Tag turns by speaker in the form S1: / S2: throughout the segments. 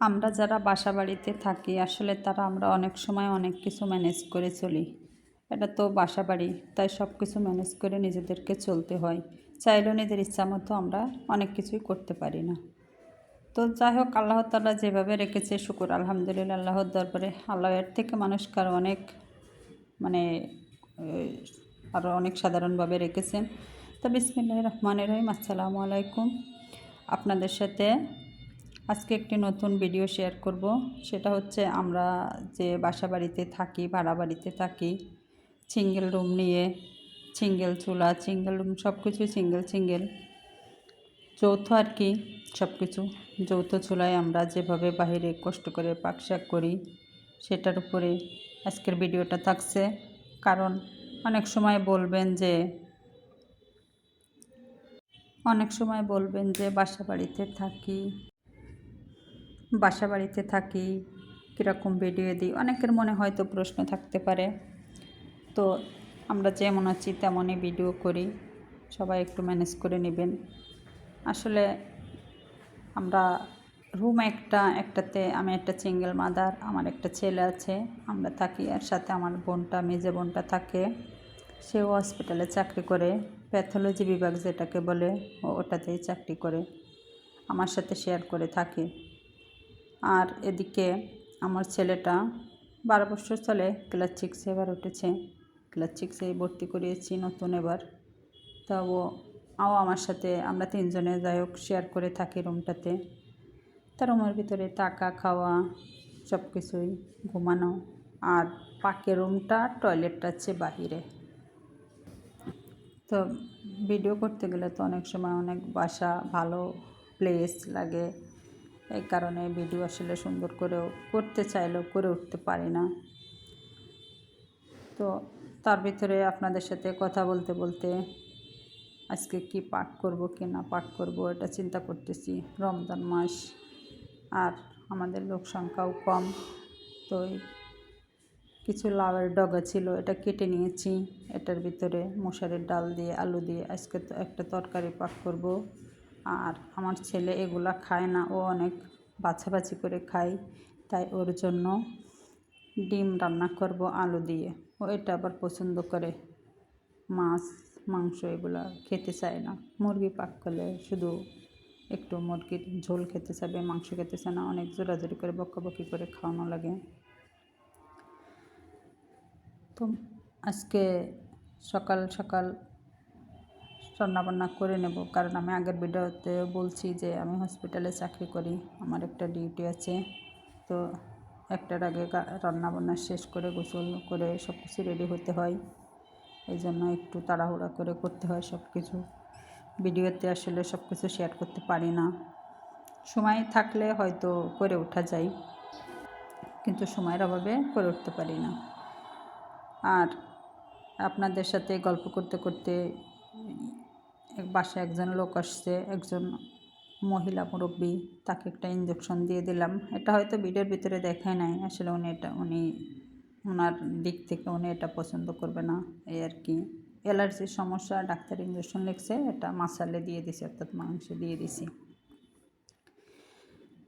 S1: আমরা যারা বাসা বাড়িতে থাকি, আসলে তারা আমরা অনেক সময় অনেক কিছু ম্যানেজ করে চলি। এটা তো বাসা বাড়ি তাই সব কিছু ম্যানেজ করে নিজেদেরকে চলতে হয়। চাইলেও নিজের ইচ্ছা মতো আমরা অনেক কিছুই করতে পারি না। তো যাই হোক, আল্লাহ তালা যেভাবে রেখেছে, শুকুর। আলহামদুলিল্লাহ, আল্লাহর দরবারে আল্লাহের থেকে মানুষকে আরও অনেক মানে আরও অনেক সাধারণভাবে রেখেছেন। তো বিসমিল্লাহ রহমান রহিম, আসসালামু আলাইকুম। আপনাদের সাথে আজকে একটি নতুন ভিডিও শেয়ার করব। সেটা হচ্ছে আমরা যে বাসা বাড়িতে থাকি, ভাড়া বাড়িতে থাকি, সিঙ্গেল রুম নিয়ে, সিঙ্গেল চুলা, সিঙ্গেল রুম সব কিছুই সিঙ্গেল সিঙ্গেল। যৌথ আর কি সব কিছু যৌথ চুলায় আমরা যেভাবে বাইরে কষ্ট করে পাক শাক করি, সেটার উপরে আজকের ভিডিওটা থাকছে। কারণ অনেক সময় বলবেন যে, অনেক সময় বলবেন যে, বাসা বাড়িতে থাকি বাসা বাড়িতে থাকি, কীরকম ভিডিও দিই, অনেকের মনে হয়তো প্রশ্ন থাকতে পারে। তো আমরা যেমন আছি, তেমনই ভিডিও করি। সবাই একটু ম্যানেজ করে নেবেন। আসলে আমরা রুম একটা, একটাতে আমি একটা সিঙ্গেল মাদার আমার একটা ছেলে আছে, আমরা থাকি আর সাথে আমার বোনটা, মেজে বোনটা থাকে। সেও হসপিটালে চাকরি করে প্যাথোলজি বিভাগ যেটাকে বলে ওটাতেই চাকরি করে। আমার সাথে শেয়ার করে থাকে। আর এদিকে আমার ছেলেটা বারো বছর চলে ক্লাস সিক্সে এবার উঠেছে। ক্লাস সিক্সে ভর্তি করিয়েছি নতুন এবার। তা ও আমার সাথে, আমরা তিনজনে যাই হোক শেয়ার করে থাকি রুমটাতে তার রুমের ভিতরে টাকা খাওয়া সব কিছুই ঘুমানো। আর পাকের রুমটা টয়লেটটা আছে বাহিরে। তো ভিডিও করতে গেলে তো অনেক সময় অনেক বাসা ভালো প্লেস লাগে। এই কারণে ভিডিও আসলে সুন্দর করেও করতে চাইলেও করে উঠতে পারি না। তো তার ভিতরে আপনাদের সাথে কথা বলতে বলতে আজকে কি পাঠ করব, কি না পাঠ করব, এটা চিন্তা করতেছি। রমজান মাস আর আমাদের লোক সংখ্যাও কম, তো কিছু লাউয়ের ডগা ছিল, এটা কেটে নিয়েছি। এটার ভিতরে মশারির ডাল দিয়ে আলু দিয়ে আজকে তো একটা তরকারি পাক করব। আর আমার ছেলে এগুলা খায় না, ও অনেক বাছাবাছি করে খায়, তাই ওর জন্য ডিম রান্না করব আলু দিয়ে। ও এটা আবার পছন্দ করে, মাছ, মাংস এগুলো খেতে চায় না। মুরগি পাক করলে শুধু একটু মুরগির ঝোল খেতে চাবে, মাংস খেতে চায় না, অনেক জোরাজোরি করে, বকাবকি করে খাওয়ানো লাগে। তো আজকে সকাল সকাল রান্নাবান্না করে নেব। কারণ আমি আগের ভিডিওতে বলছি যে আমি হসপিটালে চাকরি করি, আমার একটা ডিউটি আছে। তো একটার আগে রান্নাবান্না শেষ করে গোসল করে সব কিছু রেডি হতে হয়। এই জন্য একটু তাড়াহুড়া করে করতে হয় সব কিছু ভিডিওতে আসলে সব কিছু শেয়ার করতে পারি না। সময় থাকলে হয়তো করে ওঠা যায়, কিন্তু সময়ের অভাবে করে উঠতে পারি না। আর আপনাদের সাথে গল্প করতে করতে বাসায় একজন লোক আসছে, একজন মহিলা মুরব্বী, তাকে একটা ইঞ্জেকশন দিয়ে দিলাম। এটা হয়তো ভিডিওর ভিতরে দেখায় নাই, আসলে উনি এটা, উনি ওনার দিক থেকে উনি এটা পছন্দ করবে না, এই আর কি। অ্যালার্জির সমস্যা, ডাক্তার ইঞ্জেকশন লিখছে, এটা মাসালে দিয়ে দিছে, অর্থাৎ মাংস দিয়ে দিছি।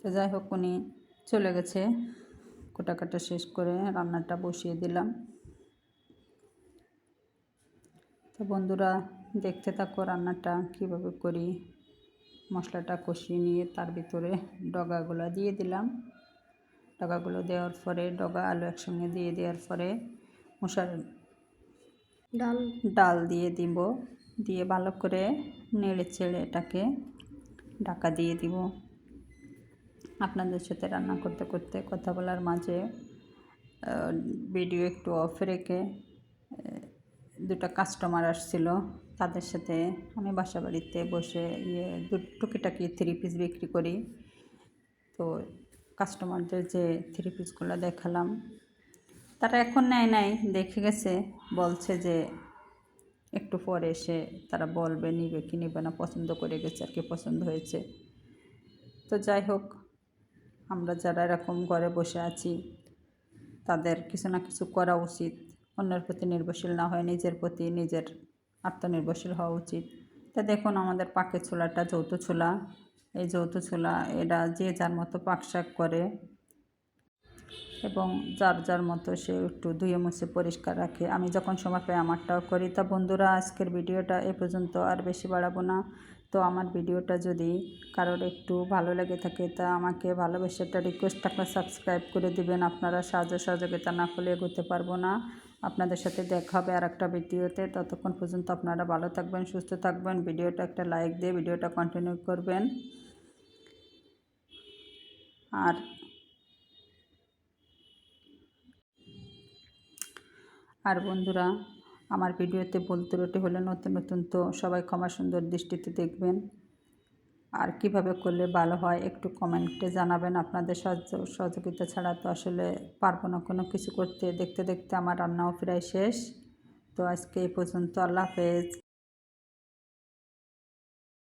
S1: তো যাই হোক, উনি চলে গেছে। কোটাকাটা শেষ করে রান্নাটা বসিয়ে দিলাম। তো বন্ধুরা দেখতে থাকো রান্নাটা কীভাবে করি। মশলাটা কষিয়ে নিয়ে তার ভিতরে ডগাগুলো দিয়ে দিলাম। ডগাগুলো দেওয়ার পরে ডগা আলু একসঙ্গে দিয়ে দেওয়ার পরে মশার ডাল। ডাল দিয়ে দিব। দিয়ে ভালো করে নেড়ে চেড়ে এটাকে ঢাকা দিয়ে দিব। আপনাদের সাথে রান্না করতে করতে কথা বলার মাঝে ভিডিও একটু অফ রেখে দুটো কাস্টমার আসছিল। তাদের সাথে আমি বাসা বাড়িতে বসে ইয়ে টুকিটাকি থ্রি পিস বিক্রি করি। তো কাস্টমারদের যে থ্রি পিসগুলো দেখালাম, তারা এখন নেয় নাই, দেখে গেছে, বলছে যে একটু পরে এসে তারা বলবে নিবে কি নিবে না, পছন্দ করে গেছে আর কি পছন্দ হয়েছে। তো যাই হোক, আমরা যারা এরকম ঘরে বসে আছি, তাদের কিছু না কিছু করা উচিত। অন্যের প্রতি নির্ভরশীল না হয় নিজের প্রতি নিজের আত্মনির্ভরশীল হওয়া উচিত। তা দেখুন আমাদের পাকের ছোলাটা যৌথ ছোলা। এই যৌথ ছোলা এরা যে যার মতো পাকশাক করে এবং যার যার মতো সে একটু ধুয়ে মুছে পরিষ্কার রাখে। আমি যখন সময় পাই আমারটাও করি। তা বন্ধুরা, আজকের ভিডিওটা এ পর্যন্ত, আর বেশি বাড়াবো না। তো আমার ভিডিওটা যদি কারোর একটু ভালো লেগে থাকে, তা আমাকে ভালোবেসে একটা রিকোয়েস্ট থাকলে সাবস্ক্রাইব করে দিবেন। আপনারা সাহায্য সহযোগিতা না করলে এগোতে পারব না। আপনাদের সাথে দেখা হবে আর একটা ভিডিওতে। ততক্ষণ পর্যন্ত আপনারা ভালো থাকবেন, সুস্থ থাকবেন। ভিডিওটা একটা লাইক দিয়ে ভিডিওটা কন্টিনিউ করবেন। আর আর বন্ধুরা, আমার ভিডিওতে বলতে রুটি হলে নতুন নতুন তো সবাই ক্ষমা সুন্দর দৃষ্টিতে দেখবেন। আর কীভাবে করলে ভালো হয় একটু কমেন্টে জানাবেন। আপনাদের সাহায্য, সহযোগিতা ছাড়া তো আসলে পারব না কোনো কিছু করতে। দেখতে দেখতে আমার রান্নাও প্রায় শেষ। তো আজকে এই পর্যন্ত আল্লাহ হাফেজ।